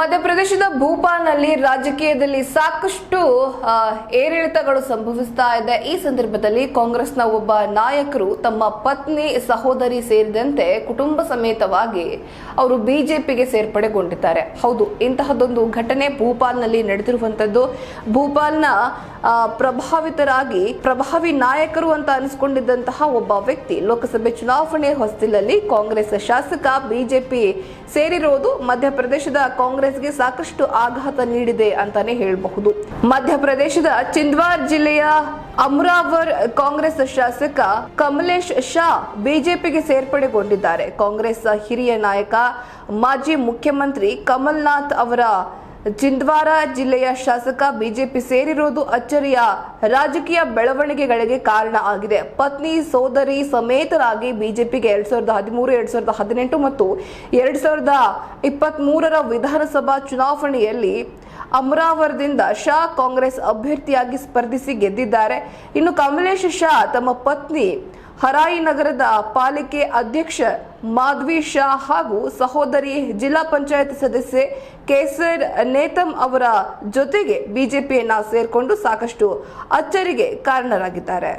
ಮಧ್ಯಪ್ರದೇಶದ ಭೂಪಾಲ್ನಲ್ಲಿ ರಾಜಕೀಯದಲ್ಲಿ ಸಾಕಷ್ಟು ಏರಿಳಿತಗಳು ಸಂಭವಿಸ್ತಾ ಇದೆ. ಈ ಸಂದರ್ಭದಲ್ಲಿ ಕಾಂಗ್ರೆಸ್ನ ಒಬ್ಬ ನಾಯಕರು ತಮ್ಮ ಪತ್ನಿ, ಸಹೋದರಿ ಸೇರಿದಂತೆ ಕುಟುಂಬ ಸಮೇತವಾಗಿ ಅವರು ಬಿಜೆಪಿಗೆ ಸೇರ್ಪಡೆಗೊಂಡಿದ್ದಾರೆ. ಹೌದು ಇಂತಹದೊಂದು ಘಟನೆ ಭೂಪಾಲ್ನಲ್ಲಿ ನಡೆದಿರುವಂತದ್ದು. ಭೂಪಾಲ್ನ ಪ್ರಭಾವಿತರಾಗಿ ಪ್ರಭಾವಿ ನಾಯಕರು ಅಂತ ಅನಿಸ್ಕೊಂಡಿದ್ದಂತಹ ಒಬ್ಬ ವ್ಯಕ್ತಿ. ಲೋಕಸಭೆ ಚುನಾವಣೆ ಹೊಸ್ತಿಲಲ್ಲಿ ಕಾಂಗ್ರೆಸ್ ಶಾಸಕ, ಬಿಜೆಪಿ ಸೇರಿರೋದು ಮಧ್ಯಪ್ರದೇಶದ ಕಾಂಗ್ರೆಸ್ಗೆ ಸಾಕಷ್ಟು ಆಘಾತ ನೀಡಿದೆ ಅಂತಾನೆ ಹೇಳಬಹುದು. ಮಧ್ಯಪ್ರದೇಶದ ಚಿಂದ್ವಾರ್ ಜಿಲ್ಲೆಯ ಅಮ್ರಾವರ್ ಕಾಂಗ್ರೆಸ್ ಶಾಸಕ ಕಮಲೇಶ್ ಶಾ ಬಿಜೆಪಿಗೆ ಸೇರ್ಪಡೆಗೊಂಡಿದ್ದಾರೆ. ಕಾಂಗ್ರೆಸ್ ಹಿರಿಯ ನಾಯಕ, ಮಾಜಿ ಮುಖ್ಯಮಂತ್ರಿ ಕಮಲ್ನಾಥ್ ಅವರ ಚಿಂದ್ವಾರ ಜಿಲ್ಲೆಯ ಶಾಸಕ ಬಿಜೆಪಿ ಸೇರಿರುವುದು ಅಚ್ಚರಿಯ ರಾಜಕೀಯ ಬೆಳವಣಿಗೆಗಳಿಗೆ ಕಾರಣ ಆಗಿದೆ. ಪತ್ನಿ, ಸೋದರಿ ಸಮೇತರಾಗಿ ಬಿಜೆಪಿಗೆ ಎರಡ್ ಸಾವಿರದ ಹದಿಮೂರು, ಎರಡ್ ಸಾವಿರದ ಹದಿನೆಂಟು ಮತ್ತು ಎರಡ್ ಸಾವಿರದ ಇಪ್ಪತ್ತ್ ಮೂರರ ವಿಧಾನಸಭಾ ಚುನಾವಣೆಯಲ್ಲಿ ಅಮರಾವರದಿಂದ ಶಾ ಕಾಂಗ್ರೆಸ್ ಅಭ್ಯರ್ಥಿಯಾಗಿ ಸ್ಪರ್ಧಿಸಿ ಗೆದ್ದಿದ್ದಾರೆ. ಇನ್ನು ಕಮಲೇಶ್ ಶಾ ತಮ್ಮ ಪತ್ನಿ ಹರಾಯಿ ನಗರದ ಪಾಲಿಕೆ ಅಧ್ಯಕ್ಷ ಮಾಧ್ವಿ ಶಾ ಹಾಗೂ ಸಹೋದರಿ ಜಿಲ್ಲಾ ಪಂಚಾಯತ್ ಸದಸ್ಯೆ ಕೇಸರ್ ನೇತಮ್ ಅವರ ಜೊತೆಗೆ ಬಿಜೆಪಿಯನ್ನ ಸೇರ್ಕೊಂಡು ಸಾಕಷ್ಟು ಅಚ್ಚರಿಗೆ ಕಾರಣರಾಗಿದ್ದಾರೆ.